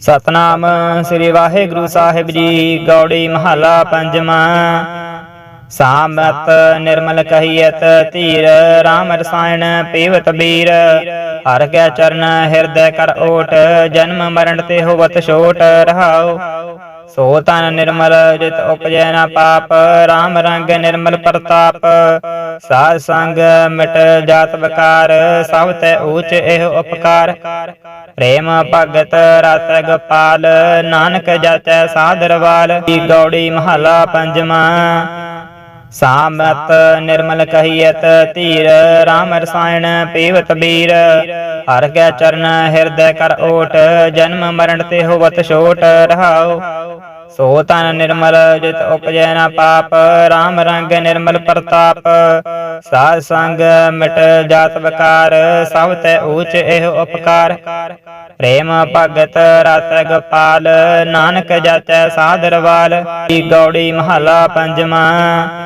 ਸਤਨਾਮ ਸ੍ਰੀ ਵਾਹਿਗੁਰੂ ਸਾਹਿਬ ਜੀ, ਗੌੜੀ ਮਹੱਲਾ ਪੰਜਵਾਂ। ਸਾਮਤ ਨਿਰਮਲ ਕਹੀਅਤ ਧੀਰ RAM ਰਸਾਇਣ ਪੀਵਤ ਬੀਰ। ਹਰ ਕੈ ਚਰਨ ਹਿਰਦੈ ਕਰ ਓਟ, ਜਨਮ ਮਰਨ ਤੇ ਹੋਵਤ ਛੋਟ ਰਹਾਉ। ਸੋ ਤਨ ਨਿਰਮਲ ਜਿਤ ਉਪਜੈ ਨਾ ਪਾਪ RAM ਰੰਗ ਨਿਰਮਲ ਪ੍ਰਤਾਪ। ਸਾਧ ਸੰਗ ਮਿਟ ਜਾਤ ਵਿਕਾਰ, ਸਭ ਤੈ ਊਚ ਇਹ ਉਪਕਾਰ। ਪ੍ਰੇਮ ਭਗਤ ਰਤ ਗੋਪਾਲ, ਨਾਨਕ ਜਾਚੈ ਸਾਦਰਵਾਲ ਕੀ ਗੌੜੀ ਮਹੱਲਾ ਪੰਜਵਾਂ। ਸਾਮਤ ਨਿਰਮਲ ਕਹੀਅਤ ਧੀਰ RAM ਰਸਾਇਣ ਪੀਵਤ ਬੀਰ। ਹਰ ਕੈ ਚਰਨ ਹਿਰਦੈ ਕਰ ਓਟ, ਜਨਮ ਮਰਨ ਤੇ ਹੋਵਤ ਛੋਟ ਰਹਾਓ ਸੋ ਤਨ ਨਿਰਮਲ ਜਿਤ ਉਪਜੈ ਨਾ ਪਾਪ RAM ਰੰਗ ਨਿਰਮਲ ਪ੍ਰਤਾਪ। ਸਾਧ ਸੰਗ ਮਿਟ ਜਾਤ ਵਿਕਾਰ, ਸਭ ਤੈ ਊਚ ਇਹ ਉਪਕਾਰ। ਪ੍ਰੇਮ ਭਗਤ ਰਤ ਗੋਪਾਲ, ਨਾਨਕ ਜਾਚੈ ਸਾਦਰਵਾਲ ਕੀ ਗੌੜੀ ਮਹੱਲਾ ਪੰਜਵਾਂ।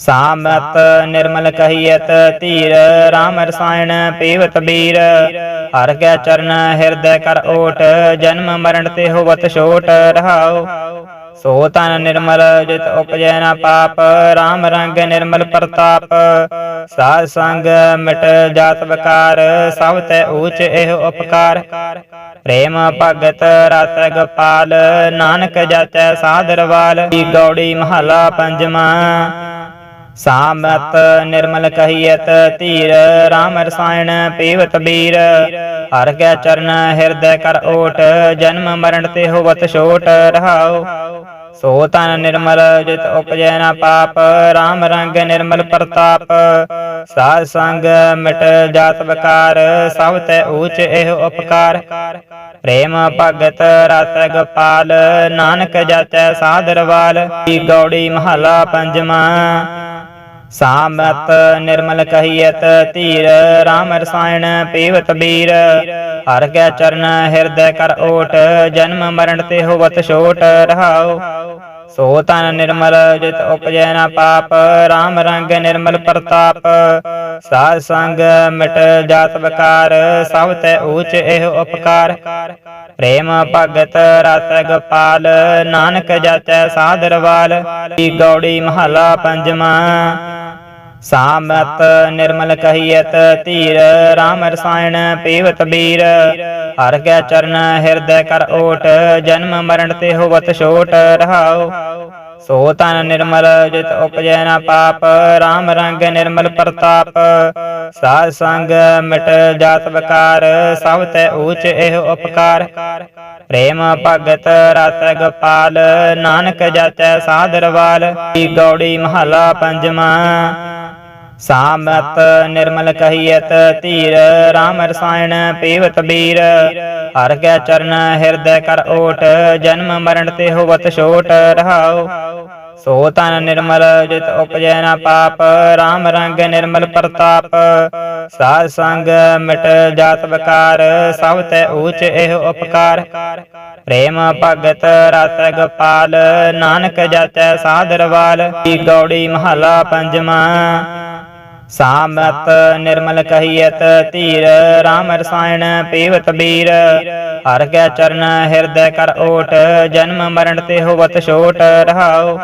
ਸਾਮਤ ਨਿਰਮਲ ਕਹੀਅਤ ਧੀਰ RAM ਰਸਾਇਣ ਪੀਵਤ ਬੀਰ। ਹਰ ਕੈ ਚਰਨ ਹਿਰਦੈ ਕਰ ਓਟ, ਜਨਮ ਮਰਨ ਤੇ ਹੋਵਤ ਛੋਟ ਰਹਾਉ। ਸੋ ਤਨ ਨਿਰਮਲ ਜਿਤ ਉਪਜੈ ਨਾ ਪਾਪ RAM ਰੰਗ ਨਿਰਮਲ ਪ੍ਰਤਾਪ। ਸਾਧ ਸੰਗ ਮਿਟ ਜਾਤ ਵਿਕਾਰ, ਸਭ ਤੈ ਊਚ ਇਹ ਉਪਕਾਰ। ਪ੍ਰੇਮ ਭਗਤ ਰਤ ਗੋਪਾਲ, ਨਾਨਕ ਜਾਚੈ ਸਾਦਰਵਾਲ ਗੌੜੀ ਮਹੱਲਾ ਪੰਜਵਾਂ। ਸਾਮਤ ਨਿਰਮਲ ਕਹੀਅਤ ਧੀਰ RAM ਰਸਾਇਣ ਪੀਵਤ ਬੀਰ। ਹਰ ਕੈ ਚਰਨ ਹਿਰਦੈ ਕਰ ਓਟ, ਜਨਮ ਮਰਨ ਤੇ ਹੋਵਤ ਛੋਟ ਰਹਾਉ। ਸੋ ਤਨ ਨਿਰਮਲ ਜਿਤ ਉਪਜੈ ਨਾ ਪਾਪ RAM ਰੰਗ ਨਿਰਮਲ ਪ੍ਰਤਾਪ। ਸਾਧ ਸੰਗ ਮਿਟ ਜਾਤ ਵਿਕਾਰ, ਸਭ ਤੇ ਊਚ ਇਹ ਉਪਕਾਰ। ਪ੍ਰੇਮ ਭਗਤ ਰਤ ਗੋਪਾਲ, ਨਾਨਕ ਜਾਚੈ ਸਾਦਰਵਾਲ ਕੀ ਗੌੜੀ ਮਹੱਲਾ ਪੰਜਵਾਂ। ਸਾਮਤ ਨਿਰਮਲ ਕਹੀਅਤ ਧੀਰ RAM ਰਸਾਇਣ ਪੀਵਤ ਬੀਰ ਹਰ ਕੈ ਚਰਨ ਹਿਰਦੈ ਕਰ ਓਟ ਜਨਮ ਮਰਨ ਤੇ ਹੋਵਤ ਛੋਟ ਰਹਾਓ ਸੋ ਤਨ ਨਿਰਮਲ ਜਿਤ ਉਪਜੈ ਨਾ ਪਾਪ RAM ਰੰਗ ਨਿਰਮਲ ਪ੍ਰਤਾਪ ਸਾਧ ਸੰਗ ਮਿਟ ਜਾਤ ਵਿਕਾਰ ਸਭ ਤੈ ਊਚ ਇਹ ਉਪਕਾਰ ਪ੍ਰੇਮ ਭਗਤ ਰਤ ਗੋਪਾਲ ਨਾਨਕ ਜਾਚੈ ਸਾਦਰਵਾਲ ਕੀ ਗੌੜੀ ਮਹੱਲਾ ਪੰਜਵਾਂ ਸਾਮਤ ਨਿਰਮਲ ਕਹੀਅਤ ਧੀਰ RAM ਰਸਾਇਣ ਪੀਵਤ ਬੀਰ ਹਰ ਕੈ ਚਰਨ ਹਿਰਦੈ ਕਰ ਓਟ ਜਨਮ ਮਰਨ ਤੇ ਹੋਵਤ ਛੋਟ ਰਹਾਉ ਸੋ ਤਨ ਨਿਰਮਲ ਜਿਤ ਉਪਜੈ ਨਾ ਪਾਪ RAM ਰੰਗ ਨਿਰਮਲ ਪ੍ਰਤਾਪ ਸਾਧ ਸੰਗ ਮਿਟ ਜਾਤ ਵਿਕਾਰ ਸਭ ਤੈ ਊਚ ਇਹ ਉਪਕਾਰ ਪ੍ਰੇਮ ਭਗਤ ਰਤ ਗੋਪਾਲ ਨਾਨਕ ਜਾਚੈ ਸਾਦਰਵਾਲ ਕੀ ਗੌੜੀ ਮਹੱਲਾ ਪੰਜਵਾਂ ਸਾਮਤ ਨਿਰਮਲ ਕਹੀਅਤ ਧੀਰ RAM ਰਸਾਇਣ ਪੀਵਤ ਬੀਰ ਹਰ ਕੈ ਚਰਨ ਹਿਰਦੈ ਕਰ ਓਟ ਜਨਮ ਮਰਨ ਤੇ ਹੋਵਤ ਛੋਟ ਰਹਾਉ ਸੋ ਤਨ ਨਿਰਮਲ ਜਿਤ ਉਪਜੈ ਨਾ ਪਾਪ RAM ਰੰਗ ਨਿਰਮਲ ਪ੍ਰਤਾਪ ਸਾਧ ਸੰਗ ਮਿਟ ਜਾਤ ਵਿਕਾਰ ਸਭ ਤੈ ਊਚ ਇਹ ਉਪਕਾਰ ਪ੍ਰੇਮ ਭਗਤ ਰਤ ਗੋਪਾਲ ਨਾਨਕ ਜਾਚੈ ਸਾਦਰਵਾਲ ਕੀ ਗੌੜੀ ਮਹੱਲਾ ਪੰਜਵਾਂ ਸਾਮਤ ਨਿਰਮਲ ਕਹੀਅਤ ਧੀਰ RAM ਰਸਾਇਣ ਪੀਵਤ ਬੀਰ ਹਰ ਕੈ ਚਰਨ ਹਿਰਦੈ ਕਰ ਓਟ ਜਨਮ ਮਰਨ ਤੇ ਹੋਵਤ ਛੋਟ ਰਹਾਉ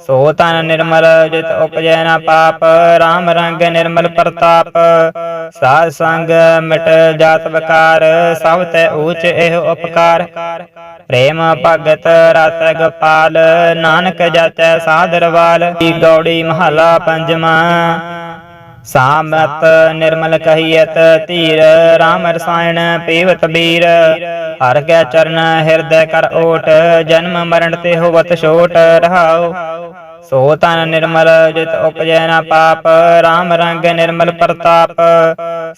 ਸੋ ਤਨ ਨਿਰਮਲ ਜਿਤ ਉਪਜੈ ਨਾ ਪਾਪ RAM ਰੰਗ ਨਿਰਮਲ ਪ੍ਰਤਾਪ ਸਾਧ ਸੰਗ ਮਿਟ ਜਾਤ ਵਿਕਾਰ ਸਭ ਤੈ ਊਚ ਇਹ ਉਪਕਾਰ ਪ੍ਰੇਮ ਭਗਤ ਰਤ ਗੋਪਾਲ ਨਾਨਕ ਜਾਚੈ ਸਾਦਰਵਾਲ ਕੀ ਗੌੜੀ ਮਹੱਲਾ ਪੰਜਵਾਂ ਸਾਮਤ ਨਿਰਮਲ ਕਹੀਅਤ ਧੀਰ RAM ਰਸਾਇਣ ਪੀਵਤ ਬੀਰ ਹਰ ਕੈ ਚਰਨ ਹਿਰਦੈ ਕਰ ਓਟ ਜਨਮ ਮਰਨ ਤੇ ਹੋਵਤ ਛੋਟ ਰਹਾਉ ਸੋ ਤਨ ਨਿਰਮਲ ਜਿਤ ਉਪਜੈ ਨਾ ਪਾਪ RAM ਰੰਗ ਨਿਰਮਲ ਪ੍ਰਤਾਪ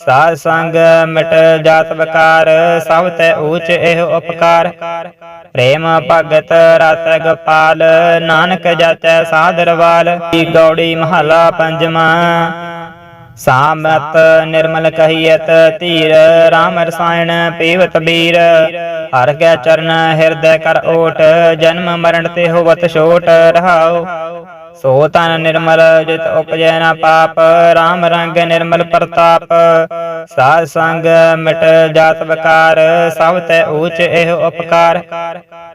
ਸਾਧ ਸੰਗ ਮਿਟ ਜਾਤ ਵਿਕਾਰ ਸਭ ਤੈ ਊਚ ਇਹ ਉਪਕਾਰ ਪ੍ਰੇਮ ਭਗਤ ਰਤ ਗੋਪਾਲ ਨਾਨਕ ਜਾਚੈ ਸਾਦਰਵਾਲ ਗੌੜੀ ਮਹੱਲਾ ਪੰਜਵਾਂ ਸਾਮਤ ਨਿਰਮਲ ਕਹੀਅਤ ਧੀਰ RAM ਰਸਾਇਣ ਪੀਵਤ ਬੀਰ ਹਰ ਕੈ ਚਰਨ ਹਿਰਦੈ ਕਰ ਓਟ ਜਨਮ ਮਰਨ ਤੇ ਹੋਵਤ ਛੋਟ ਰਹਾਉ ਸੋ ਤਨ ਨਿਰਮਲ ਜਿਤ ਉਪਜੈ ਨਾ ਪਾਪ RAM ਰੰਗ ਨਿਰਮਲ ਪ੍ਰਤਾਪ ਸਾਧ ਸੰਗ ਮਿਟ ਜਾਤ ਵਿਕਾਰ ਸਭ ਤੈ ਊਚ ਇਹ ਉਪਕਾਰ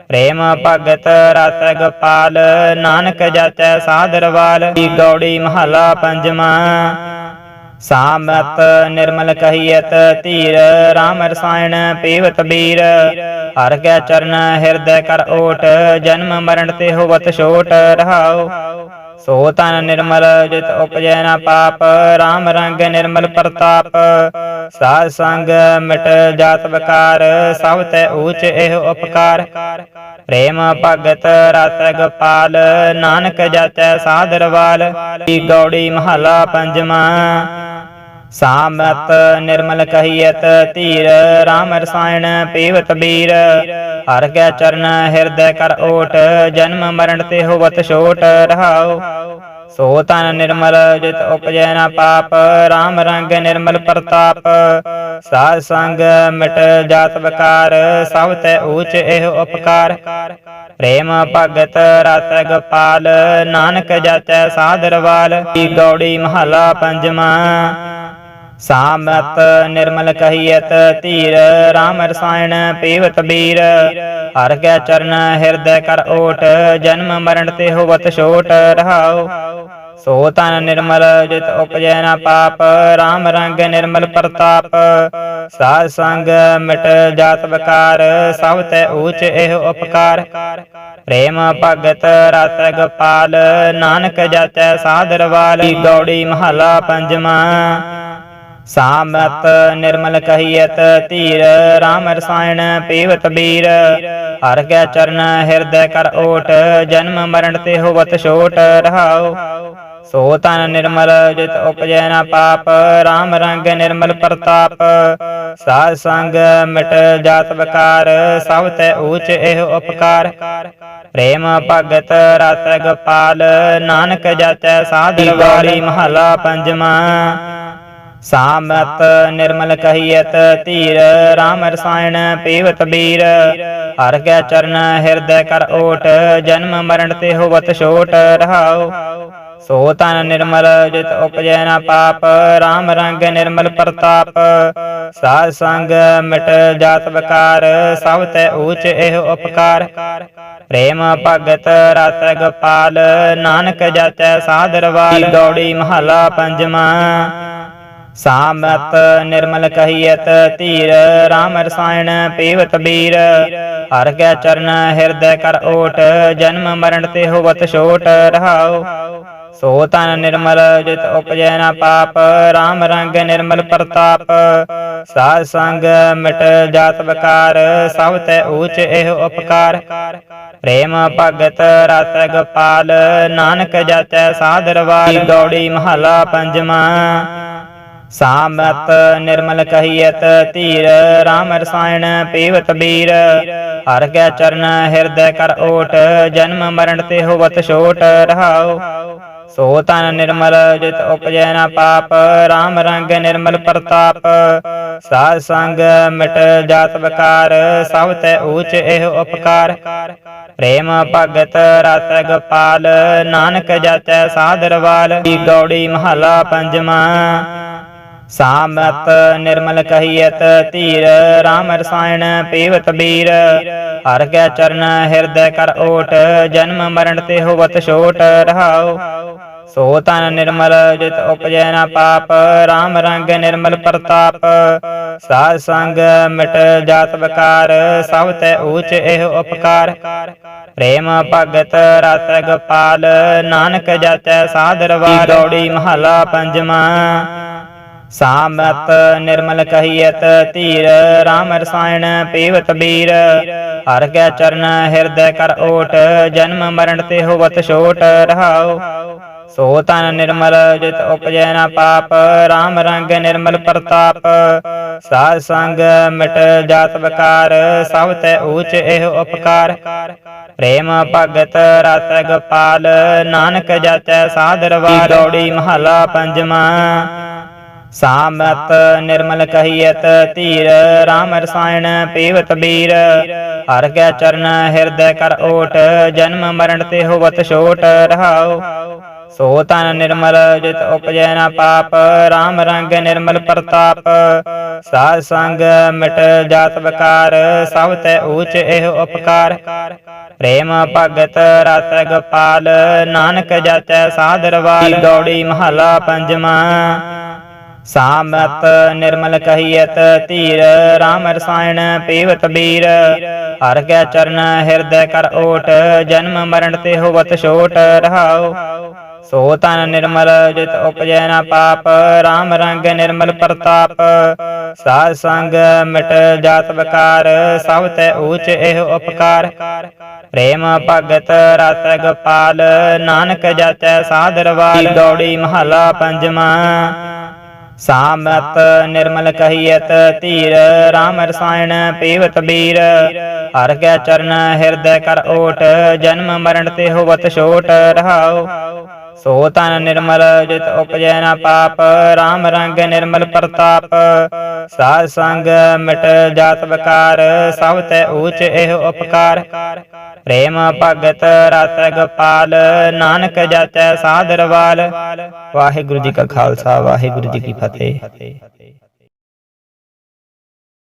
ਪ੍ਰੇਮ ਭਗਤ ਰਤ ਗੋਪਾਲ ਨਾਨਕ ਜਾਚੈ ਸਾਦਰਵਾਲ ਦੀ ਗੌੜੀ ਮਹਲਾ ਪੰਜਵਾਂ ਸਾਮਤ ਨਿਰਮਲ ਕਹੀਅਤ ਧੀਰ RAM ਰਸਾਇਣ ਪੀਵਤ ਬੀਰ ਹਰ ਕੈ ਚਰਨ ਹਿਰਦੈ ਕਰ ਓਟ ਜਨਮ ਮਰਨ ਤੇ ਹੋਵਤ ਛੋਟ ਰਹਾਉ ਸੋ ਤਨ ਨਿਰਮਲ ਜਿਤ ਉਪਜੈ ਨਾ ਪਾਪ RAM ਰੰਗ ਨਿਰਮਲ ਪ੍ਰਤਾਪ। ਸਾਧ ਸੰਗ ਮਿਟ ਜਾਤ ਵਿਕਾਰ, ਸਭ ਤੈ ਊਚ ਇਹ ਉਪਕਾਰ। ਪ੍ਰੇਮ ਭਗਤ ਰਤ ਗੋਪਾਲ, ਨਾਨਕ ਜਾਚੈ ਸਾਦਰਵਾਲ ਦੀ ਗੌੜੀ ਮਹਲਾ ਪੰਜਵਾਂ। ਸਾਮਤ ਨਿਰਮਲ ਕਹੀਅਤ ਧੀਰ RAM ਰਸਾਇਣ ਪੀਵਤ ਬੀਰ ਹਰ ਕੈ ਚਰਨ ਹਿਰਦੈ ਕਰ ਓਟ ਜਨਮ ਮਰਨ ਤੇ ਹੋਵਤ ਛੋਟ ਰਹਾਉ ਸੋ ਤਨ ਨਿਰਮਲ ਜਿਤ ਉਪਜੈ ਨਾ ਪਾਪ RAM ਰੰਗ ਨਿਰਮਲ ਪ੍ਰਤਾਪ ਸਾਧ ਸੰਗ ਮਿਟ ਜਾਤ ਵਿਕਾਰ ਸਭ ਤੈ ਊਚ ਇਹ ਉਪਕਾਰ ਪ੍ਰੇਮ ਭਗਤ ਰਤ ਗੋਪਾਲ ਨਾਨਕ ਜਾਚੈ ਸਾਦਰਵਾਲ ਗੌੜੀ ਮਹਲਾ ਪੰਜਵਾਂ ਸਾਮਤ ਨਿਰਮਲ ਕਹੀਅਤ ਧੀਰ RAM ਰਸਾਇਣ ਪੀਵਤ ਬੀਰ ਹਰ ਕੈ ਚਰਨ ਹਿਰਦੈ ਕਰ ਓਟ ਜਨਮ ਮਰਨ ਤੇ ਹੋਵਤ ਛੋਟ ਰਹਾਓ ਸੋ ਤਨ ਨਿਰਮਲ ਜਿਤ ਉਪਜੈ ਨਾ ਪਾਪ RAM ਰੰਗ ਨਿਰਮਲ ਪ੍ਰਤਾਪ ਸਾਧ ਸੰਗ ਮਿਟ ਜਾਤ ਵਿਕਾਰ ਸਭ ਤੈ ਊਚ ਇਹ ਉਪਕਾਰ ਪ੍ਰੇਮ ਭਗਤ ਰਤ ਗੋਪਾਲ ਨਾਨਕ ਜਾਚੈ ਸਾਦਰਵਾਲ ਦੀ ਗੌੜੀ ਮਹਲਾ ਪੰਜਵਾਂ ਸਾਮਤ ਨਿਰਮਲ ਕਹੀਅਤ ਧੀਰ RAM ਰਸਾਇਣ ਪੀਵਤ ਬੀਰ। ਹਰ ਕੈ ਚਰਨ ਹਿਰਦੈ ਕਰ ਓਟ, ਜਨਮ ਮਰਨ ਤੇ ਹੋਵਤ ਛੋਟ ਰਹਾਉ। ਸੋ ਤਨ ਨਿਰਮਲ ਜਿਤ ਉਪਜੈ ਨਾ ਪਾਪ RAM ਰੰਗ ਨਿਰਮਲ ਪ੍ਰਤਾਪ। ਸਾਧ ਸੰਗ ਮਿਟ ਜਾਤ ਵਿਕਾਰ, ਸਭ ਤੈ ਊਚ ਇਹ ਉਪਕਾਰ। ਪ੍ਰੇਮ ਭਗਤ ਰਤ ਗੋਪਾਲ ਨਾਨਕ ਜਾਚੈ ਸਾਧਿਵਾਰੀ ਮਹਲਾ ਪੰਜਵਾਂ। ਸਾਮਤ ਨਿਰਮਲ ਕਹੀਅਤ ਧੀਰ RAM ਰਸਾਇਣ ਪੀਵਤ ਬੀਰ ਹਰ ਕੈ ਚਰਨ ਹਿਰਦੈ ਕਰ ਓਟ ਜਨਮ ਮਰਨ ਤੇ ਹੋਵਤ ਛੋਟ ਰਹਾਉ ਸੋ ਤਨ ਨਿਰਮਲ ਜਿਤ ਉਪਜੈ ਨਾ ਪਾਪ RAM ਰੰਗ ਨਿਰਮਲ ਪ੍ਰਤਾਪ ਸਾਧ ਸੰਗ ਮਿਟ ਜਾਤ ਵਿਕਾਰ ਸਭ ਤੈ ਊਚ ਇਹ ਉਪਕਾਰ ਪ੍ਰੇਮ ਭਗਤ ਰਤ ਗੋਪਾਲ ਨਾਨਕ ਜਾਚੈ ਸਾਦਰਵਾਲ ਗੌੜੀ ਮਹਲਾ ਪੰਜਵਾਂ ਸਾਮਤ ਨਿਰਮਲ ਕਹੀਅਤ ਧੀਰ RAM ਰਸਾਇਣ ਪੀਵਤ ਬੀਰ ਹਰ ਕੈ ਚਰਨ ਹਿਰਦੈ ਕਰ ਓਟ ਜਨਮ ਮਰਨ ਤੇ ਹੋਵਤ ਛੋਟ ਰਹਾਉ ਸੋ ਤਨ ਨਿਰਮਲ ਜਿਤ ਉਪਜੈ ਨਾ ਪਾਪ RAM ਰੰਗ ਨਿਰਮਲ ਪ੍ਰਤਾਪ ਸਾਧ ਸੰਗ ਮਿਟ ਜਾਤ ਵਿਕਾਰ ਸਭ ਤੈ ਊਚ ਇਹ ਉਪਕਾਰ ਪ੍ਰੇਮ ਭਗਤ ਰਤ ਗੋਪਾਲ ਨਾਨਕ ਜਾਚੈ ਸਾਦਰਵਾਲ ਗੌੜੀ ਮਹਲਾ ਪੰਜਵਾਂ ਸਾਮਤ ਨਿਰਮਲ ਕਹੀਅਤ ਧੀਰ RAM ਰਸਾਇਣ ਪੀਵਤ ਬੀਰ ਹਰ ਕੈ ਚਰਨ ਹਿਰਦੈ ਕਰ ਓਟ ਜਨਮ ਮਰਨ ਤੇ ਹੋਵਤ ਛੋਟ ਰਹਾਉ ਸੋ ਤਨ ਨਿਰਮਲ ਜਿਤ ਉਪਜੈ ਨਾ ਪਾਪ RAM ਰੰਗ ਨਿਰਮਲ ਪ੍ਰਤਾਪ ਸਾਧ ਸੰਗ ਮਿਟ ਜਾਤ ਵਿਕਾਰ ਸਭ ਤੈ ਊਚ ਇਹ ਉਪਕਾਰ ਪ੍ਰੇਮ ਭਗਤ ਰਤ ਗੋਪਾਲ ਨਾਨਕ ਜਾਚੈ ਸਾਦਰਵਾਲ ਦੀ ਗੌੜੀ ਮਹਲਾ ਪੰਜਵਾਂ ਸਾਮਤ ਨਿਰਮਲ ਕਹੀਅਤ ਧੀਰ RAM ਰਸਾਇਣ ਪੀਵਤ ਬੀਰ ਹਰ ਕੈ ਚਰਨ ਹਿਰਦੈ ਕਰ ਓਟ ਜਨਮ ਮਰਨ ਤੇ ਹੋਵਤ ਛੋਟ ਰਹਾਓ ਸੋ ਤਨ ਨਿਰਮਲ ਜਿਤ ਉਪਜੈ ਨਾ ਪਾਪ RAM ਰੰਗ ਨਿਰਮਲ ਪ੍ਰਤਾਪ ਸਾਧ ਸੰਗ ਮਿਟ ਜਾਤ ਵਿਕਾਰ ਸਭ ਤੈ ਊਚ ਇਹ ਉਪਕਾਰ ਪ੍ਰੇਮ ਭਗਤ ਰਤ ਗੋਪਾਲ ਨਾਨਕ ਜਾਚੈ ਸਾਦਰਵਾਲ ਗੌੜੀ ਮਹਲਾ ਪੰਜਵਾਂ ਸਾਮਤ ਨਿਰਮਲ ਕਹੀਅਤ ਧੀਰ RAM ਰਸਾਇਣ ਪੀਵਤ ਬੀਰ ਹਰ ਕੈ ਚਰਨ ਹਿਰਦੈ ਕਰ ਓਟ ਜਨਮ ਮਰਨ ਤੇ ਹੋਵਤ ਛੋਟ ਰਹਾਉ ਸੋ ਤਨ ਨਿਰਮਲ ਜਿਤ ਉਪਜੈ ਨਾ ਪਾਪ RAM ਰੰਗ ਨਿਰਮਲ ਪ੍ਰਤਾਪ ਸਾਧ ਸੰਗ ਮਿਟ ਜਾਤ ਵਿਕਾਰ ਸਭ ਤੈ ਊਚ ਇਹ ਉਪਕਾਰ ਪ੍ਰੇਮ ਭਗਤ ਰਤ ਗੋਪਾਲ ਨਾਨਕ ਜਾਚੈ ਸਾਦਰਵਾਲ ਰੌੜੀ ਮਹਲਾ ਪੰਜਵਾਂ ਸਾਮਤ ਨਿਰਮਲ ਕਹੀਅਤ ਧੀਰ RAM ਰਸਾਇਣ ਪੀਵਤ ਬੀਰ ਹਰ ਕੈ ਚਰਨ ਹਿਰਦੈ ਕਰ ਓਟ ਜਨਮ ਮਰਨ ਤੇ ਹੋਵਤ ਛੋਟ ਰਹਾਉ ਸੋ ਤਨ ਨਿਰਮਲ ਜਿਤ ਉਪਜੈ ਨਾ ਪਾਪ RAM ਰੰਗ ਨਿਰਮਲ ਪ੍ਰਤਾਪ ਸਾਧ ਸੰਗ ਮਿਟ ਜਾਤ ਵਿਕਾਰ ਸਭ ਤੈ ਊਚ ਇਹ ਉਪਕਾਰ ਪ੍ਰੇਮ ਭਗਤ ਰਤ ਗੋਪਾਲ ਨਾਨਕ ਜਾਚੈ ਸਾਧਰਵਾਲ ਗੌੜੀ ਮਹਲਾ ਪੰਜਵਾਂ ਸਾਮਤ ਨਿਰਮਲ ਕਹੀਅਤ ਧੀਰ RAM ਰਸਾਇਣ ਪੀਵਤ ਬੀਰ ਹਰ ਕੈ ਚਰਨ ਹਿਰਦੈ ਕਰ ਓਟ ਜਨਮ ਮਰਨ ਤੇ ਹੋਵਤ ਛੋਟ ਰਹਾਉ ਸੋ ਤਨ ਨਿਰਮਲ ਜਿਤ ਉਪਜੈ ਨਾ ਪਾਪ RAM ਰੰਗ ਨਿਰਮਲ ਪ੍ਰਤਾਪ ਸਾਧ ਸੰਗ ਮਿਟ ਜਾਤ ਵਿਕਾਰ ਸਭ ਤੈ ਊਚ ਇਹ ਉਪਕਾਰ ਪ੍ਰੇਮ ਭਗਤ ਰਤ ਗੋਪਾਲ ਨਾਨਕ ਜਾਚੈ ਸਾਧਰਵਾਲ ਗੌੜੀ ਮਹਲਾ ਪੰਜਵਾਂ ਸਾਮਤ ਨਿਰਮਲ ਕਹੀਅਤ ਧੀਰ RAM ਰਸਾਇਣ ਪੀਵਤ ਬੀਰ ਹਰ ਕੈ ਚਰਨ ਹਿਰਦੈ ਕਰ ਓਟ ਜਨਮ ਮਰਨ ਤੇ ਹੋਵਤ ਛੋਟ ਰਹਾਉ ਸੋ ਤਨ ਨਿਰਮਲ ਜਿਤ ਉਪਜੈ ਨਾ ਪਾਪ RAM ਰੰਗ ਨਿਰਮਲ ਪ੍ਰਤਾਪ ਸਾਧ ਸੰਗ ਮਿਟ ਜਾਤ ਵਿਕਾਰ ਸਭ ਤੈ ਊਚ ਇਹ ਉਪਕਾਰ ਪ੍ਰੇਮ ਭਗਤ ਰਤ ਗੋਪਾਲ ਨਾਨਕ ਜਾਚੈ ਸਾਧਰਵਾਲ ਵਾਹਿਗੁਰੂ ਜੀ ਕਾ ਖਾਲਸਾ, ਵਾਹਿਗੁਰੂ ਜੀ ਕੀ ਫਤਿਹ।